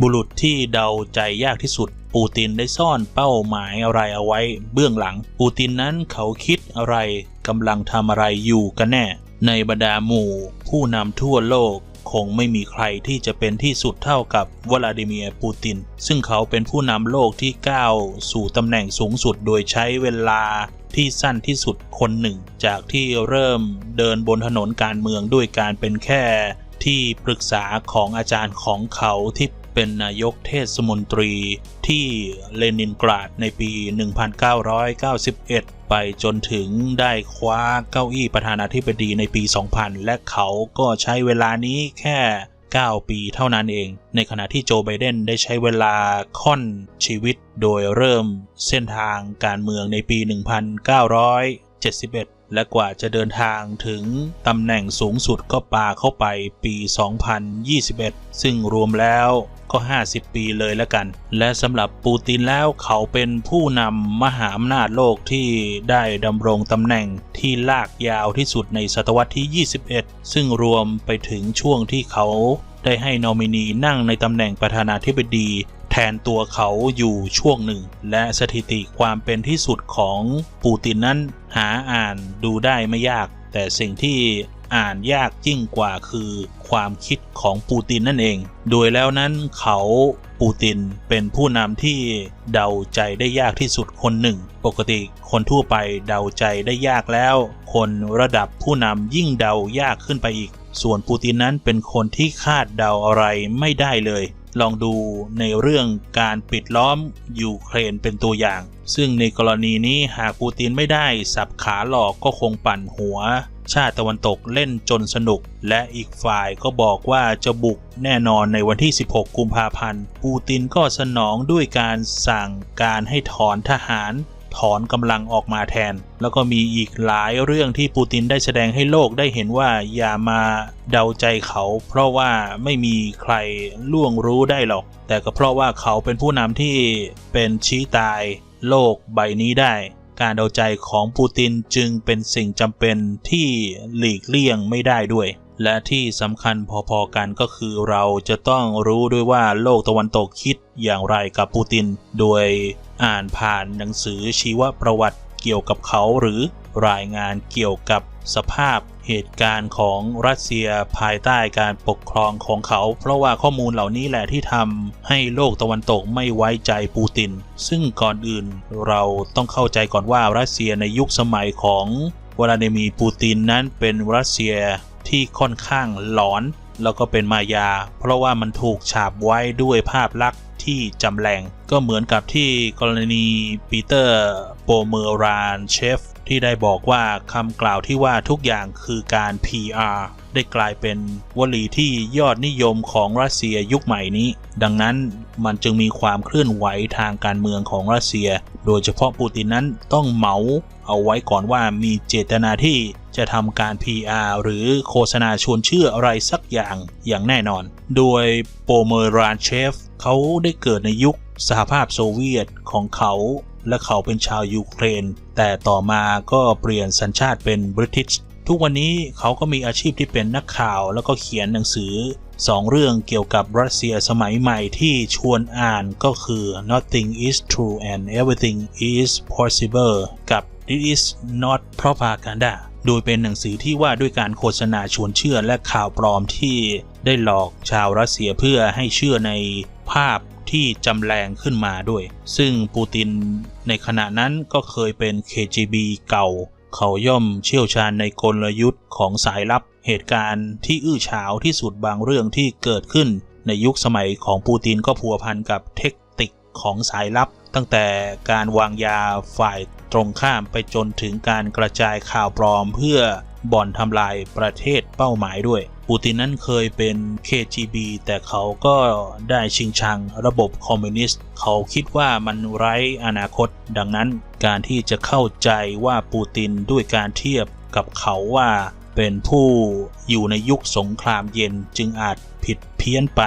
บุรุษที่เดาใจยากที่สุด ปูตินได้ซ่อนเป้าหมายอะไรเอาไว้เบื้องหลัง ปูตินนั้นเขาคิดอะไรกำลังทำอะไรอยู่กันแน่ ในบรรดาหมู่ ผู้นำทั่วโลกคงไม่มีใครที่จะเป็นที่สุดเท่ากับวลาดิเมียร์ปูติน ซึ่งเขาเป็นผู้นำโลกที่ก้าวสู่ตำแหน่งสูงสุดโดยใช้เวลาที่สั้นที่สุดคนหนึ่ง จากที่เริ่มเดินบนถนนการเมืองด้วยการเป็นแค่ที่ปรึกษาของอาจารย์ของเขาที่ เป็นนายกเทศมนตรีที่เลนินกราดในปี 1991 ไปจนถึงได้คว้าเก้าอี้ประธานาธิบดีในปี 2000 และเขาก็ใช้เวลานี้แค่ 9 ปีเท่านั้นเอง ในขณะที่โจไบเดนได้ใช้เวลาค่อนชีวิตโดยเริ่มเส้นทางการเมืองในปี 1971และกว่าจะเดินทางถึงตำแหน่งสูงสุดก็ปาเข้าไปปี 2021 ซึ่งรวมแล้ว ก็ 50 ปีเลยแล้วกัน และสำหรับปูตินแล้วเขาเป็นผู้นำมหาอำนาจโลกที่ได้ดำรงตำแหน่งที่ลากยาวที่สุดในศตวรรษที่ 21 ซึ่งรวมไปถึงช่วงที่เขาได้ให้นอมินีนั่งในตำแหน่งประธานาธิบดีแทนตัวเขาอยู่ช่วงหนึ่ง และสถิติความเป็นที่สุดของปูตินนั้นหาอ่านดูได้ไม่ยาก แต่สิ่งที่ อ่านยากยิ่งกว่าคือความคิดของปูตินนั่นเอง โดยแล้วนั้นเขาปูตินเป็นผู้นำที่เดาใจได้ยากที่สุดคนหนึ่ง ปกติคนทั่วไปเดาใจได้ยากแล้ว คนระดับผู้นำยิ่งเดายากขึ้นไปอีก ส่วนปูตินนั้นเป็นคนที่คาดเดาอะไรไม่ได้เลยลองดูในเรื่องการปิดล้อมยูเครนเป็นตัวอย่าง ซึ่งในกรณีนี้หากปูตินไม่ได้สับขาหลอกก็คงปั่นหัว ชาติตะวันตกเล่นจนสนุก และอีกฝ่ายก็บอกว่าจะบุกแน่นอนในวันที่ 16 กุมภาพันธ์ ปูตินก็สนองด้วยการสั่งการให้ถอนทหาร ถอนกำลังออกมาแทน แล้วก็มีอีกหลายเรื่องที่ปูตินได้แสดงให้โลกได้เห็นว่าอย่ามาเดาใจเขา เพราะว่าไม่มีใครล่วงรู้ได้หรอก แต่ก็เพราะว่าเขาเป็นผู้นำที่เป็นชี้ตายโลกใบนี้ได้ การเอาใจของปูตินจึงเป็นสิ่งจำเป็นที่หลีกเลี่ยงไม่ได้ด้วย และที่สำคัญพอๆกันก็คือเราจะต้องรู้ด้วยว่าโลกตะวันตกคิดอย่างไรกับปูติน โดยอ่านผ่านหนังสือชีวประวัติเกี่ยวกับเขาหรือรายงานเกี่ยวกับสภาพ เหตุการณ์ของรัสเซียภายใต้การปกครองของเขา เพราะว่าข้อมูลเหล่านี้แหละที่ทำให้โลกตะวันตกไม่ไว้ใจปูติน ซึ่งก่อนอื่นเราต้องเข้าใจก่อนว่ารัสเซียในยุคสมัยของวลาดิมีร์ปูตินนั้นเป็นรัสเซียที่ค่อนข้างหลอน แล้วก็เป็นมายา เพราะว่ามันถูกฉาบไว้ด้วยภาพลักษณ์ที่จำแรงก็เหมือนกับที่กรณีปีเตอร์โปเมอรานเชฟ ที่ได้บอกว่าคำกล่าวที่ว่าทุกอย่างคือการ PR ได้กลายเป็นวลีที่ยอดนิยมของรัสเซียยุคใหม่นี้ ดังนั้นมันจึงมีความเคลื่อนไหวทางการเมืองของรัสเซีย โดยเฉพาะปูตินนั้นต้องเหมาเอาไว้ก่อนว่ามีเจตนาที่จะทำการ PR หรือโฆษณาชวนเชื่ออะไรสักอย่างอย่างแน่นอน โดยโปเมอรานเชฟ เขาได้เกิดในยุคสหภาพโซเวียตของเขา และเขาเป็นชาวยูเครน แต่ต่อมาก็เปลี่ยนสัญชาติเป็นบริติชทุกวันนี้เขาก็มีอาชีพที่เป็นนักข่าวแล้วก็เขียนหนังสือสองเรื่องเกี่ยวกับรัสเซียสมัยใหม่ที่ชวนอ่านก็คือ Nothing is true and everything is possible กับ This is not propaganda โดยเป็นหนังสือที่ว่าด้วยการโฆษณาชวนเชื่อและข่าวปลอมที่ได้หลอกชาวรัสเซียเพื่อให้เชื่อในภาพ ที่จำแรงขึ้นมาด้วย ซึ่งปูตินในขณะนั้นก็เคยเป็น KGB เก่า เขาย่อมเชี่ยวชาญในกลยุทธ์ของสายลับ เหตุการณ์ที่อื้อฉาวที่สุดบางเรื่องที่เกิดขึ้น ในยุคสมัยของปูตินก็พัวพันกับเทคนิคของสายลับ ตั้งแต่การวางยาฝ่ายตรงข้ามไปจนถึงการกระจายข่าวปลอมเพื่อบ่อนทำลายประเทศเป้าหมายด้วย ปูตินนั้นเคยเป็น KGB แต่เขาก็ได้ชิงชังระบบคอมมิวนิสต์ เขาคิดว่ามันไร้อนาคต ดังนั้นการที่จะเข้าใจว่าปูตินด้วยการเทียบกับเขาว่าเป็นผู้อยู่ในยุคสงครามเย็นจึงอาจผิดเพี้ยนไป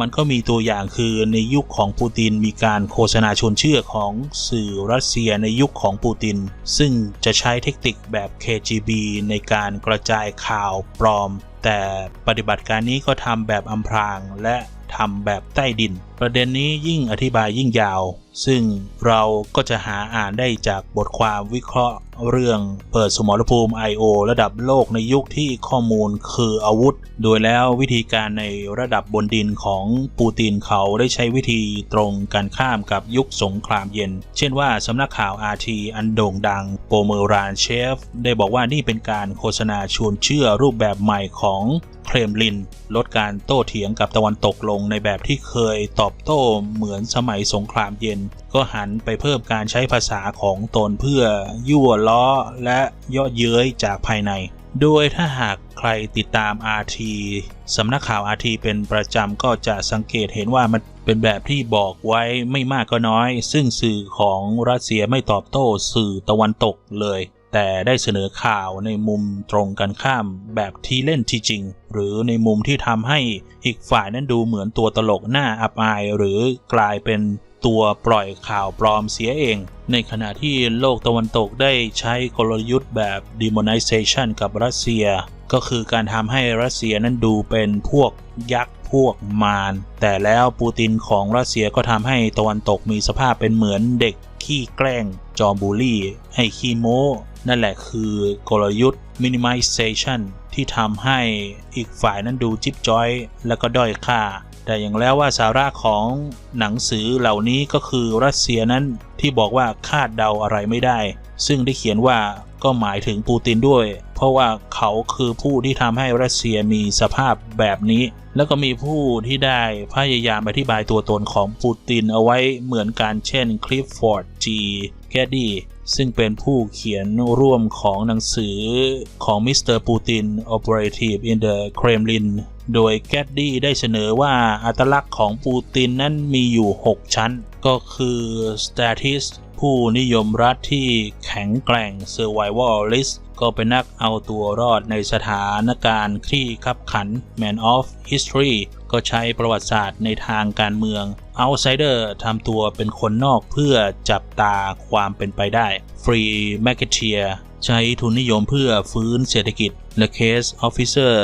มันก็มีตัวอย่างคือในยุคของปูตินมีการโฆษณาชวนเชื่อของสื่อรัสเซียในยุคของปูติน ซึ่งจะใช้เทคนิคแบบ KGB ในการกระจายข่าวปลอม แต่ปฏิบัติการนี้ก็ทำแบบอำพรางและ ทำแบบใต้ดิน ประเด็นนี้ยิ่งอธิบายยิ่งยาว ซึ่งเราก็จะหาอ่านได้จากบทความวิเคราะห์เรื่องเปิดสมรภูมิ I.O. ระดับโลกในยุคที่ข้อมูลคืออาวุธ โดยแล้ววิธีการในระดับบนดินของปูตินเขาได้ใช้วิธีตรงกันข้ามกับยุคสงครามเย็น เช่นว่าสำนักข่าว RT อันโด่งดังโปเมรานเชฟ ได้บอกว่านี่เป็นการโฆษณาชวนเชื่อรูปแบบใหม่ของ เครมลิน ลดการโต้เถียงกับตะวันตกลงในแบบที่เคยตอบโต้เหมือนสมัยสงครามเย็น ก็หันไปเพิ่มการใช้ภาษาของตนเพื่อยั่วล้อและเย่อเย้ยจากภายใน โดยถ้าหากใครติดตาม RT สำนักข่าว RT เป็นประจำก็จะสังเกตเห็นว่ามันเป็นแบบที่บอกไว้ไม่มากก็น้อย ซึ่งสื่อของรัสเซียไม่ตอบโต้สื่อตะวันตกเลย แต่ได้เสนอข่าวในมุมตรงกันข้ามแบบที่เล่นที่จริง หรือในมุมที่ทำให้อีกฝ่ายนั้นดูเหมือนตัวตลกหน้าอับอาย หรือกลายเป็นตัวปล่อยข่าวปลอมเสียเอง ในขณะที่โลกตะวันตกได้ใช้กลยุทธ์แบบ demonization กับรัสเซีย ก็คือการทำให้รัสเซียนั้นดูเป็นพวกยักษ์พวกมารแต่แล้วปูตินของรัสเซียก็ทำให้ตะวันตกมีสภาพเป็นเหมือนเด็กขี้แกล้ง จอมบูลลี่ ให้ขี้โม้ นั่นแหละคือกลยุทธ์ minimization ที่ทำให้อีกฝ่ายนั้นดูจิ๊บจ้อย และก็ด้อยค่า แต่อย่างแล้วว่าสาระของหนังสือเหล่านี้ก็คือรัสเซียนั้นที่บอกว่าคาดเดาอะไรไม่ได้ ซึ่งได้เขียนว่าก็หมายถึงปูตินด้วย เพราะว่าเขาคือผู้ที่ทำให้รัสเซียมีสภาพแบบนี้ แล้วก็มีผู้ที่ได้พยายามอธิบายตัวตนของปูตินเอาไว้เหมือนกันเช่นคลิฟฟอร์ดจีแกดดี้ ซึ่งเป็นผู้เขียนร่วมของหนังสือของมิสเตอร์ปูติน Operative in the Kremlin โดยแกดดี้ได้เสนอว่าอัตลักษณ์ของปูตินนั้นมีอยู่ 6 ชั้น ก็คือ statist ผู้นิยมรัฐที่แข็งแกร่ง survivalist ก็เป็นนักเอาตัวรอดในสถานการณ์ที่ขับขัน man of history ก็ใช้ประวัติศาสตร์ในทางการเมือง outsider ทำตัวเป็นคนนอกเพื่อจับตาความเป็นไปได้ free marketeer ใช้ทุนนิยมเพื่อฟื้นเศรษฐกิจและ case officer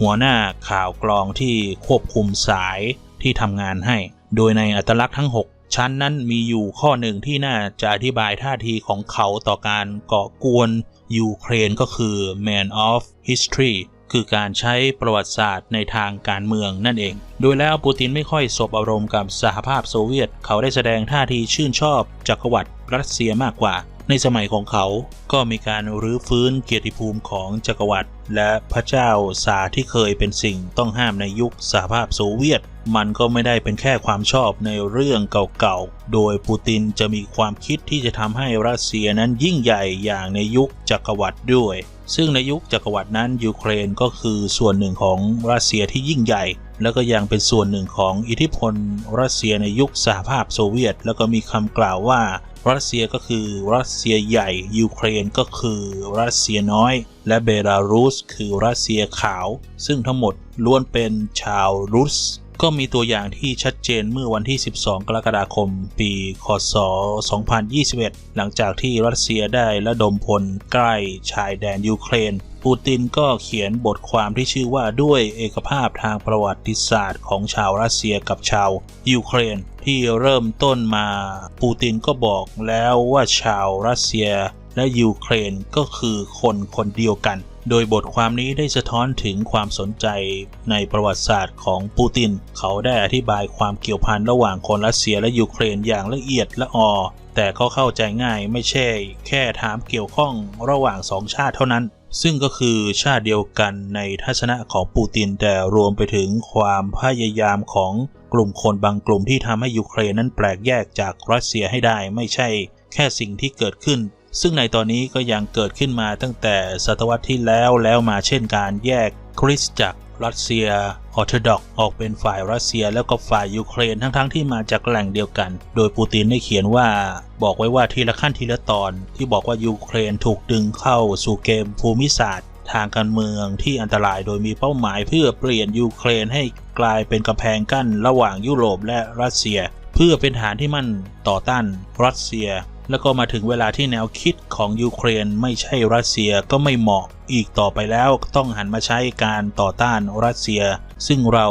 หัวหน้าข่าวกรองที่ควบคุมสายที่ทำงานให้ โดยในอัตลักษณ์ทั้ง 6 ชั้นนั้นมีอยู่ข้อหนึ่งที่น่าจะอธิบายท่าทีของเขาต่อการก่อกวนยูเครนก็คือ man of history คือการใช้ประวัติศาสตร์ในทางการเมืองนั่นเอง โดยแล้วปูตินไม่ค่อยสบอารมณ์กับสหภาพโซเวียต เขาได้แสดงท่าทีชื่นชอบจักรวรรดิรัสเซียมากกว่า ในสมัยของเขาก็มีการรื้อฟื้นเกียรติภูมิของจักรวรรดิและพระเจ้าสาที่เคยเป็นสิ่งต้องห้ามในยุคสหภาพโซเวียต มันก็ไม่ได้เป็นแค่ความชอบในเรื่องเก่าๆ โดยปูตินจะมีความคิดที่จะทำให้รัสเซียนั้นยิ่งใหญ่อย่างในยุคจักรวรรดิด้วย ซึ่งในยุคจักรวรรดินั้นยูเครนก็คือส่วนหนึ่งของรัสเซียที่ยิ่งใหญ่ แล้วก็ยังเป็นส่วนหนึ่งของอิทธิพลรัสเซียในยุคสหภาพโซเวียต แล้วก็มีคำกล่าวว่ารัสเซียก็คือรัสเซียใหญ่ ยูเครนก็คือรัสเซียน้อย และเบลารุสคือรัสเซียขาว ซึ่งทั้งหมดล้วนเป็นชาวรุส ก็มีตัวอย่างที่ชัดเจนเมื่อวันที่ 12 กรกฎาคม ปีคศ 2021 หลังจากที่รัสเซียได้ระดมพลใกล้ชายแดนยูเครน ปูตินก็เขียนบทความที่ชื่อว่าด้วยเอกภาพทางประวัติศาสตร์ของชาวรัสเซียกับชาวยูเครน ที่เริ่มต้นมา ปูตินก็บอกแล้วว่าชาวรัสเซียและยูเครนก็คือคนคนเดียวกัน โดยบทความนี้ได้สะท้อนถึงความสนใจในประวัติศาสตร์ของปูติน เขาได้อธิบายความเกี่ยวพันระหว่างคนรัสเซียและยูเครนอย่างละเอียดละออ แต่ก็เข้าใจง่ายไม่ใช่ แค่ถามเกี่ยวข้องระหว่างสองชาติเท่านั้น ซึ่งก็คือชาติเดียวกันในทัศนะของปูติน แต่รวมไปถึงความพยายามของกลุ่มคนบางกลุ่มที่ทำให้ยูเครนนั้นแปลกแยกจากรัสเซียให้ได้ไม่ใช่ แค่สิ่งที่เกิดขึ้น ซึ่งในตอนนี้ก็ยังเกิดขึ้นมาตั้งแต่ศตวรรษที่แล้วแล้วมาเช่นการแยกคริสตจักรรัสเซียออร์โธดอกออกเป็นฝ่ายรัสเซียแล้วก็ฝ่ายยูเครนทั้งๆทที่มาจากแหล่งเดียวกัน โดยปูตินได้เขียนว่าบอกไว้ว่าทีละขั้นทีละตอน ที่บอกว่ายูเครนถูกดึงเข้าสู่เกมภูมิศาสตร์ ทางการเมืองที่อันตรายโดยมีเป้าหมายเพื่อเปลี่ยนยูเครนให้กลายเป็นกำแพงกั้นระหว่างยุโรปและรัสเซีย เพื่อเป็นฐานที่มั่นต่อต้านรัสเซีย แล้วก็มาถึงเวลาที่แนวคิดของยูเครนไม่ใช่รัสเซียก็ไม่เหมาะอีกต่อไปแล้วต้องหันมาใช้การต่อต้านรัสเซีย ซึ่งเรา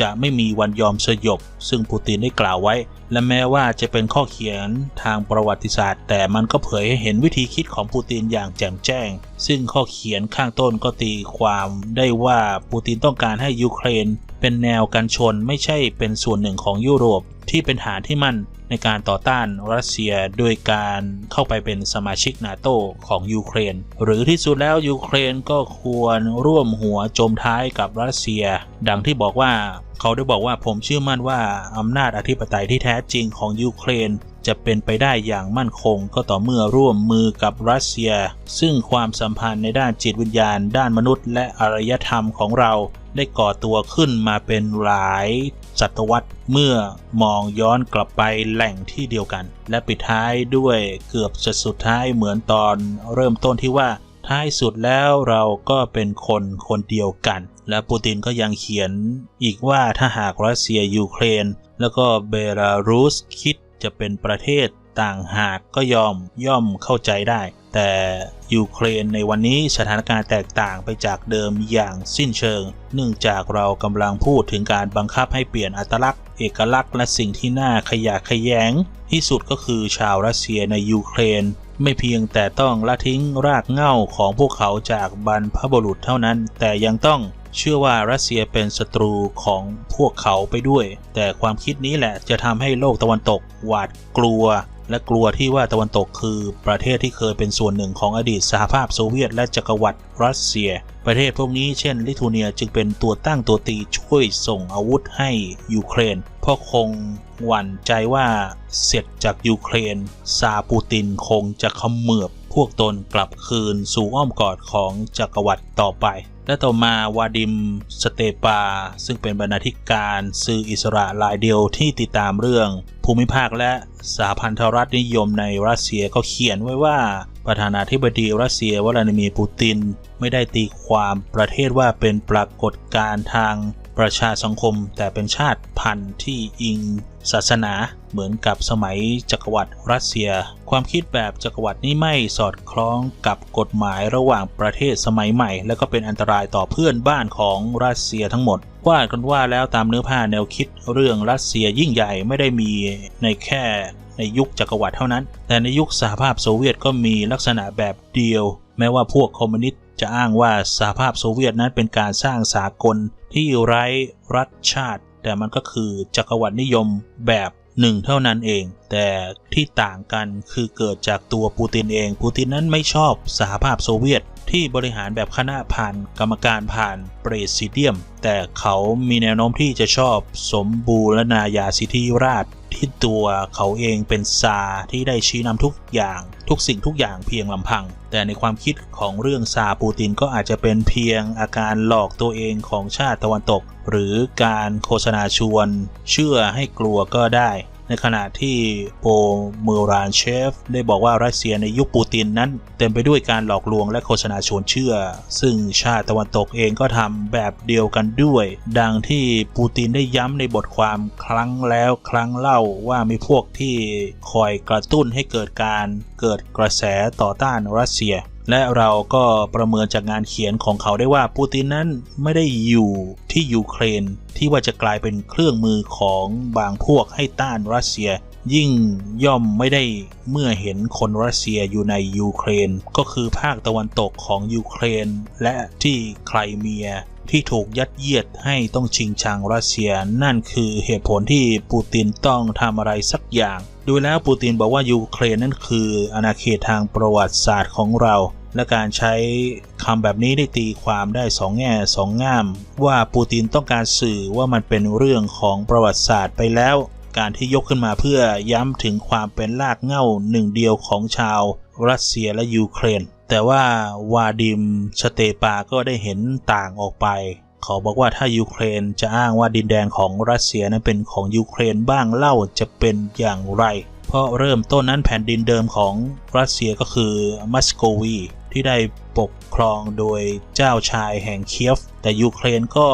จะไม่มีวันยอมสยบ ซึ่งปูตินได้กล่าวไว้ และแม้ว่าจะเป็นข้อเขียนทางประวัติศาสตร์ แต่มันก็เผยให้เห็นวิธีคิดของปูตินอย่างแจ่มแจ้ง ซึ่งข้อเขียนข้างต้นก็ตีความได้ว่าปูตินต้องการให้ยูเครน เป็นแนวกันชนไม่ใช่เป็นส่วนหนึ่งของยุโรปที่เป็นฐานที่มั่น ในการต่อต้านรัสเซียโดยการเข้าไปเป็นสมาชิกนาโตของยูเครน หรือที่สุดแล้วยูเครนก็ควรร่วมหัวจมท้ายกับรัสเซีย ดังที่บอกว่าเขาได้บอกว่าผมเชื่อมั่นว่าอำนาจอธิปไตยที่แท้จริงของยูเครนจะเป็นไปได้อย่างมั่นคงก็ต่อเมื่อร่วมมือกับรัสเซีย ซึ่งความสัมพันธ์ในด้านจิตวิญญาณ ด้านมนุษย์ และอารยธรรมของเราได้ก่อตัวขึ้นมาเป็นหลายศตวรรษเมื่อมองย้อนกลับไปแหล่งที่เดียวกัน และปิดท้ายด้วยเกือบจะสุดท้ายเหมือนตอนเริ่มต้นที่ว่าท้ายสุดแล้วเราก็เป็นคนคนเดียวกัน และปูตินก็ยังเขียนอีกว่าถ้าหากรัสเซียยูเครน แล้วก็เบลารุสคิดจะเป็นประเทศต่างหากก็ยอมย่อมเข้าใจได้ แต่ยูเครนในวันนี้สถานการณ์แตกต่างไปจากเดิมอย่างสิ้นเชิง เนื่องจากเรากำลังพูดถึงการบังคับให้เปลี่ยนอัตลักษณ์ เอกลักษณ์และสิ่งที่น่าขยะขยง ที่สุดก็คือชาวรัสเซียในยูเครน ไม่เพียงแต่ต้องละทิ้งรากเหง้าของพวกเขาจากบรรพบุรุษเท่านั้น แต่ยังต้อง เชื่อว่ารัสเซียเป็นศัตรูของพวกเขาไปด้วย แต่ความคิดนี้แหละจะทำให้โลกตะวันตกหวาดกลัว และกลัวที่ว่าตะวันตกคือประเทศที่เคยเป็นส่วนหนึ่งของอดีตสหภาพโซเวียตและจักรวรรดิรัสเซีย ประเทศพวกนี้เช่น ลิทัวเนียจึงเป็นตัวตั้งตัวตีช่วยส่งอาวุธให้ยูเครนเพราะคงหวั่นใจว่าเสร็จจากยูเครนซาปูตินคงจะเขมือบ พวกตนกลับคืนสู่อ้อมกอดของจักรวรรดิต่อไป และต่อมาวาดิมสเตปา ซึ่งเป็นบรรณาธิการสื่ออิสระรายเดียวที่ติดตามเรื่อง ภูมิภาคและสหพันธรัฐนิยมในรัสเซียก็เขียนไว้ว่า ประธานาธิบดีรัสเซียวลาดิมีร์ปูติน ไม่ได้ตีความประเทศว่าเป็นปรากฏการณ์ทางประชาสังคมแต่เป็นชาติพันธุ์ที่อิง ศาสนาเหมือนกับสมัยจักรวรรดิรัสเซีย ความคิดแบบจักรวรรดินี้ไม่สอดคล้องกับกฎหมายระหว่างประเทศสมัยใหม่ และก็เป็นอันตรายต่อเพื่อนบ้านของรัสเซียทั้งหมดว่ากันว่าแล้วตามเนื้อผ้าแนวคิดเรื่องรัสเซียยิ่งใหญ่ไม่ได้มีในแค่ในยุคจักรวรรดิเท่านั้น แต่ในยุคสหภาพโซเวียตก็มีลักษณะแบบเดียว แม้ว่าพวกคอมมิวนิสต์จะอ้างว่าสหภาพโซเวียตนั้นเป็นการสร้างสากลที่ไร้รัฐชาติ แต่มันก็คือจักรวรรดินิยมแบบหนึ่งเท่านั้นเอง แต่ที่ต่างกันคือเกิดจากตัวปูตินเอง ปูตินนั้นไม่ชอบสหภาพโซเวียตที่บริหารแบบคณะผ่านกรรมการผ่านเปรสิเดียม แต่เขามีแนวโน้มที่จะชอบสมบูรณาญาสิทธิราชที่ตัวเขาเองเป็นซาที่ได้ชี้นำทุกอย่าง ทุกสิ่งทุกอย่างเพียงลำพัง แต่ในความคิดของเรื่องซาปูตินก็อาจจะเป็นเพียงอาการหลอกตัวเองของชาติตะวันตก หรือการโฆษณาชวน เชื่อให้กลัวก็ได้ ในขณะที่โปเมรานเชฟ ได้บอกว่ารัสเซียในยุคปูตินนั้น เต็มไปด้วยการหลอกลวงและโฆษณาชวนเชื่อ ซึ่งชาติตะวันตกเองก็ทำแบบเดียวกันด้วย ดังที่ปูตินได้ย้ำในบทความครั้งแล้วครั้งเล่าว่ามีพวกที่คอยกระตุ้นให้เกิดการเกิดกระแสต่อต้านรัสเซีย และเราก็ประเมินจากงานเขียนของเขาได้ว่าปูตินนั้นไม่ได้อยู่ที่ยูเครนที่ว่าจะกลายเป็นเครื่องมือของบางพวกให้ต้านรัสเซีย ยิ่งย่อมไม่ได้เมื่อเห็นคนรัสเซียอยู่ในยูเครน ก็คือภาคตะวันตกของยูเครนและที่ไครเมีย ที่ถูกยัดเยียดให้ต้องชิงชังรัสเซีย นั่นคือเหตุผลที่ปูตินต้องทำอะไรสักอย่าง ดูแล้วปูตินบอกว่ายูเครนนั่นคืออาณาเขตทางประวัติศาสตร์ของเรา และการใช้คำแบบนี้ได้ตีความได้สองแง่สองง่าม ว่าปูตินต้องการสื่อว่ามันเป็นเรื่องของประวัติศาสตร์ไปแล้วการที่ยกขึ้นมาเพื่อย้ำถึงความเป็นรากเหง้าหนึ่งเดียวของชาวรัสเซียและยูเครน แต่ว่าวาดิมสเตปาก็ได้เห็นต่างออกไป เขาบอกว่าถ้ายูเครนจะอ้างว่าดินแดนของรัสเซียนั้นเป็นของยูเครนบ้างเล่าจะเป็นอย่างไร เพราะเริ่มต้นนั้นแผ่นดินเดิมของรัสเซียก็คือมัสโกวีที่ได้ปกครองโดยเจ้าชายแห่งเคียฟ แต่ยูเครนก็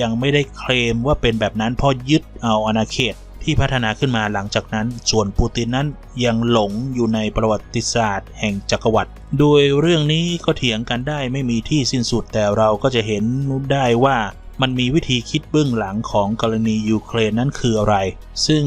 ยังไม่ได้เคลมว่าเป็นแบบนั้นเพราะยึดเอาอาณาเขต ที่พัฒนาขึ้นมาหลังจากนั้น ส่วนปูตินนั้นยังหลงอยู่ในประวัติศาสตร์แห่งจักรวรรดิ โดยเรื่องนี้ก็เถียงกันได้ไม่มีที่สิ้นสุดแต่เราก็จะเห็นได้ว่ามันมีวิธีคิดเบื้องหลังของกรณียูเครนนั้นคืออะไร ซึ่ง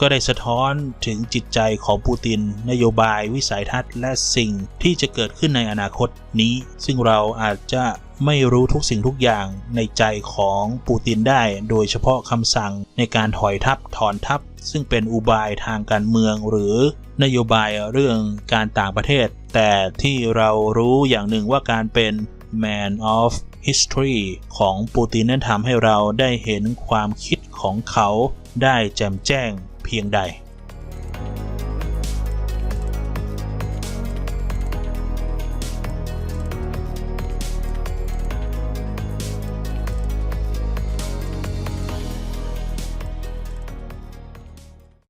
ก็ได้สะท้อนถึงจิตใจของปูติน นโยบายวิสัยทัศน์และสิ่งที่จะเกิดขึ้นในอนาคตนี้ ซึ่งเราอาจจะ ไม่รู้ทุกสิ่งทุกอย่างในใจของปูตินได้ โดยเฉพาะคำสั่งในการถอยทัพถอนทัพ ซึ่งเป็นอุบายทางการเมืองหรือนโยบายเรื่องการต่างประเทศ แต่ที่เรารู้อย่างหนึ่งว่าการเป็น man of history ของปูตินนั้นทำให้เราได้เห็นความคิดของเขาได้แจ่มแจ้งเพียงใด